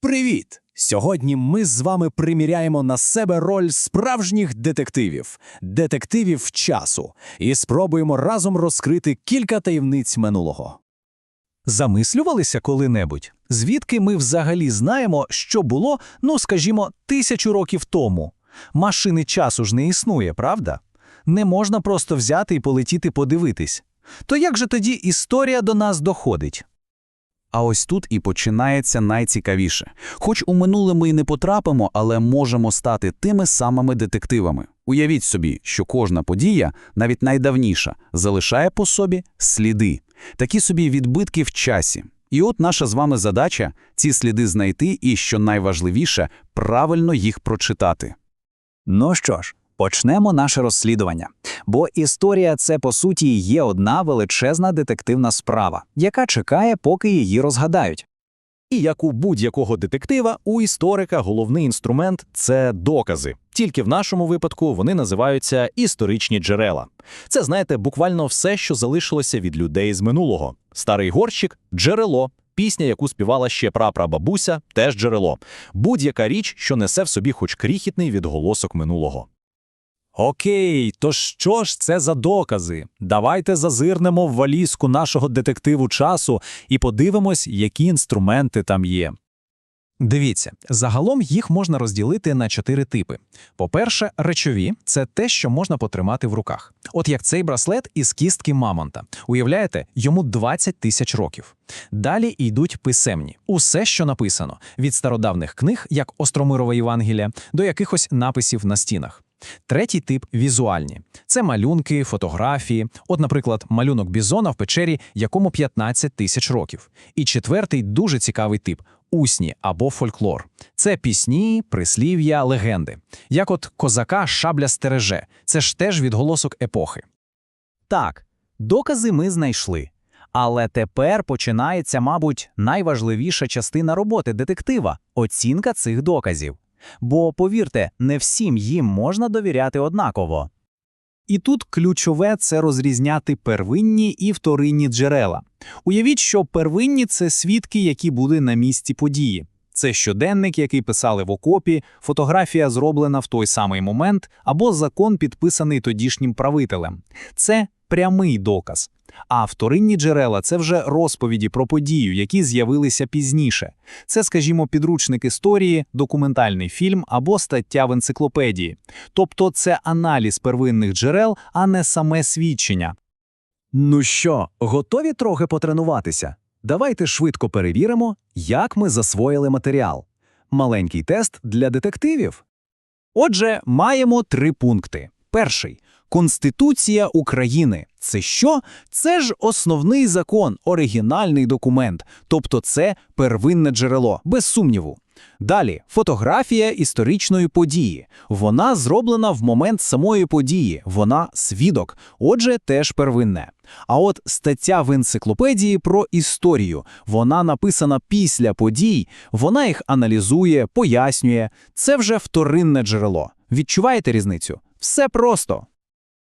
Привіт! Сьогодні ми з вами приміряємо на себе роль справжніх детективів, детективів часу, і спробуємо разом розкрити кілька таємниць минулого. Замислювалися коли-небудь? Звідки ми взагалі знаємо, що було, ну скажімо, тисячу років тому? Машини часу ж не існує, правда? Не можна просто взяти і полетіти подивитись. То як же тоді історія до нас доходить? А ось тут і починається найцікавіше. Хоч у минуле ми й не потрапимо, але можемо стати тими самими детективами. Уявіть собі, що кожна подія, навіть найдавніша, залишає по собі сліди, такі собі відбитки в часі. І от наша з вами задача ці сліди знайти і, що найважливіше, правильно їх прочитати. Ну що ж, почнемо наше розслідування. Бо історія це, по суті, є одна величезна детективна справа, яка чекає, поки її розгадають. І як у будь-якого детектива, у історика головний інструмент це докази. Тільки в нашому випадку вони називаються історичні джерела. Це, знаєте, буквально все, що залишилося від людей з минулого. Старий горщик джерело. Пісня, яку співала ще прапрабабуся, теж джерело. Будь-яка річ, що несе в собі хоч крихітний відголосок минулого. Окей, то що ж це за докази? Давайте зазирнемо в валізку нашого детективу часу і подивимось, які інструменти там є. Дивіться, загалом їх можна розділити на чотири типи. По-перше, речові це те, що можна потримати в руках. От як цей браслет із кістки мамонта. Уявляєте, йому 20 тисяч років. Далі йдуть писемні, усе, що написано, від стародавних книг, як Остромирова Євангелія, до якихось написів на стінах. Третій тип візуальні це малюнки, фотографії. От, наприклад, малюнок бізона в печері, якому 15 тисяч років. І четвертий дуже цікавий тип усні або фольклор. Це пісні, прислів'я, легенди. Як от козака шабля стереже. Це ж теж відголосок епохи. Так, докази ми знайшли. Але тепер починається, мабуть, найважливіша частина роботи детектива оцінка цих доказів. Бо, повірте, не всім їм можна довіряти однаково. І тут ключове це розрізняти первинні і вторинні джерела. Уявіть, що первинні це свідки, які були на місці події. Це щоденник, який писали в окопі, фотографія зроблена в той самий момент, або закон, підписаний тодішнім правителем. Це прямий доказ. А вторинні джерела це вже розповіді про подію, які з'явилися пізніше. Це, скажімо, підручник історії, документальний фільм або стаття в енциклопедії. Тобто це аналіз первинних джерел, а не саме свідчення. Ну що, готові трохи потренуватися? Давайте швидко перевіримо, як ми засвоїли матеріал. Маленький тест для детективів. Отже, маємо три пункти. Перший Конституція України. Це що? Це ж основний закон, оригінальний документ, тобто це первинне джерело, без сумніву. Далі фотографія історичної події. Вона зроблена в момент самої події, вона свідок, отже, теж первинне. А от стаття в енциклопедії про історію. Вона написана після подій, вона їх аналізує, пояснює. Це вже вторинне джерело. Відчуваєте різницю? Все просто.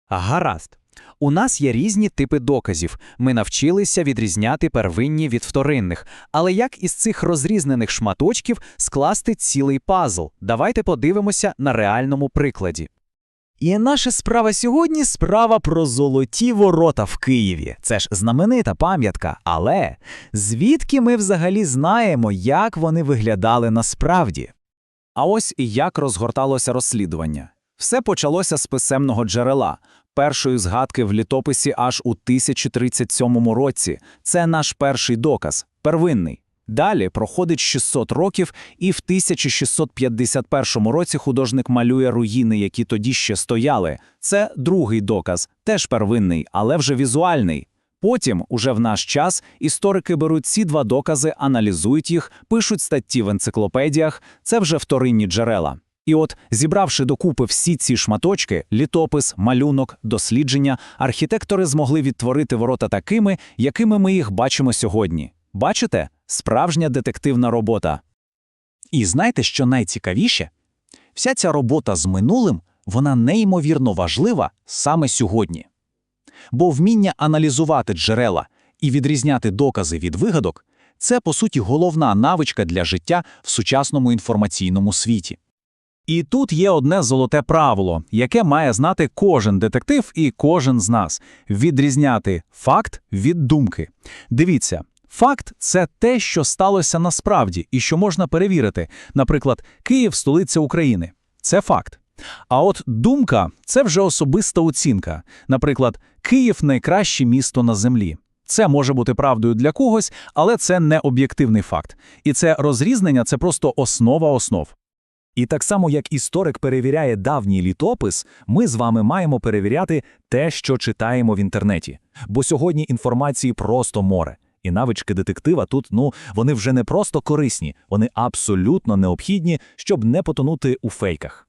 Гаразд. У нас є різні типи доказів. Ми навчилися відрізняти первинні від вторинних. Але як із цих розрізнених шматочків скласти цілий пазл? Давайте подивимося на реальному прикладі. І наша справа сьогодні справа про золоті ворота в Києві. Це ж знаменита пам'ятка. Але звідки ми взагалі знаємо, як вони виглядали насправді? А ось і як розгорталося розслідування. Все почалося з писемного джерела. Першої згадки в літописі аж у 1037 році. Це наш перший доказ, первинний. Далі проходить 600 років, і в 1651 році художник малює руїни, які тоді ще стояли. Це другий доказ, теж первинний, але вже візуальний. Потім, уже в наш час, історики беруть ці два докази, аналізують їх, пишуть статті в енциклопедіях, це вже вторинні джерела. І от, зібравши докупи всі ці шматочки, літопис, малюнок, дослідження, архітектори змогли відтворити ворота такими, якими ми їх бачимо сьогодні. Бачите? Справжня детективна робота. І знаєте, що найцікавіше? Вся ця робота з минулим, вона неймовірно важлива саме сьогодні. Бо вміння аналізувати джерела і відрізняти докази від вигадок Це, по суті, головна навичка для життя в сучасному інформаційному світі. І тут є одне золоте правило, яке має знати кожен детектив і кожен з нас – відрізняти факт від думки. Дивіться, факт – це те, що сталося насправді і що можна перевірити. Наприклад, Київ – столиця України. Це факт. А от думка – це вже особиста оцінка. Наприклад, Київ – найкраще місто на землі. Це може бути правдою для когось, але це не об'єктивний факт. І це розрізнення – це просто основа основ. І так само, як історик перевіряє давній літопис, ми з вами маємо перевіряти те, що читаємо в інтернеті. Бо сьогодні інформації просто море. І навички детектива тут, ну, вони вже не просто корисні, вони абсолютно необхідні, щоб не потонути у фейках.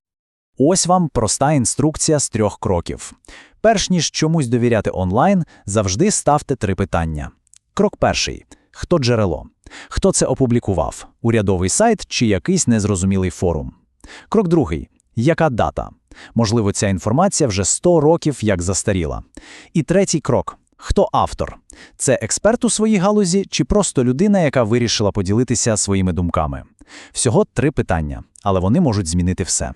Ось вам проста інструкція з трьох кроків. Перш ніж чомусь довіряти онлайн, завжди ставте три питання. Крок перший. Хто джерело? Хто це опублікував? Урядовий сайт чи якийсь незрозумілий форум? Крок другий. Яка дата? Можливо, ця інформація вже 100 років як застаріла. І третій крок. Хто автор? Це експерт у своїй галузі чи просто людина, яка вирішила поділитися своїми думками? Всього три питання, але вони можуть змінити все.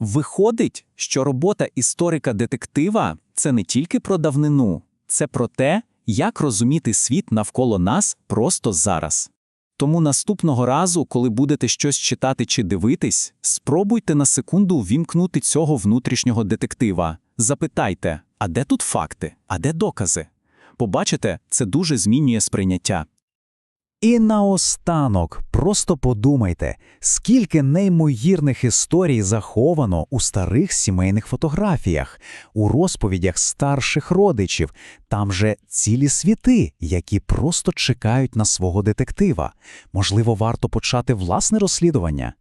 Виходить, що робота історика-детектива – це не тільки про давнину, це про те, як розуміти світ навколо нас просто зараз. Тому наступного разу, коли будете щось читати чи дивитись, спробуйте на секунду вімкнути цього внутрішнього детектива. Запитайте, а де тут факти, а де докази? Побачите, це дуже змінює сприйняття. І наостанок, просто подумайте, скільки неймовірних історій заховано у старих сімейних фотографіях, у розповідях старших родичів. Там же цілі світи, які просто чекають на свого детектива. Можливо, варто почати власне розслідування.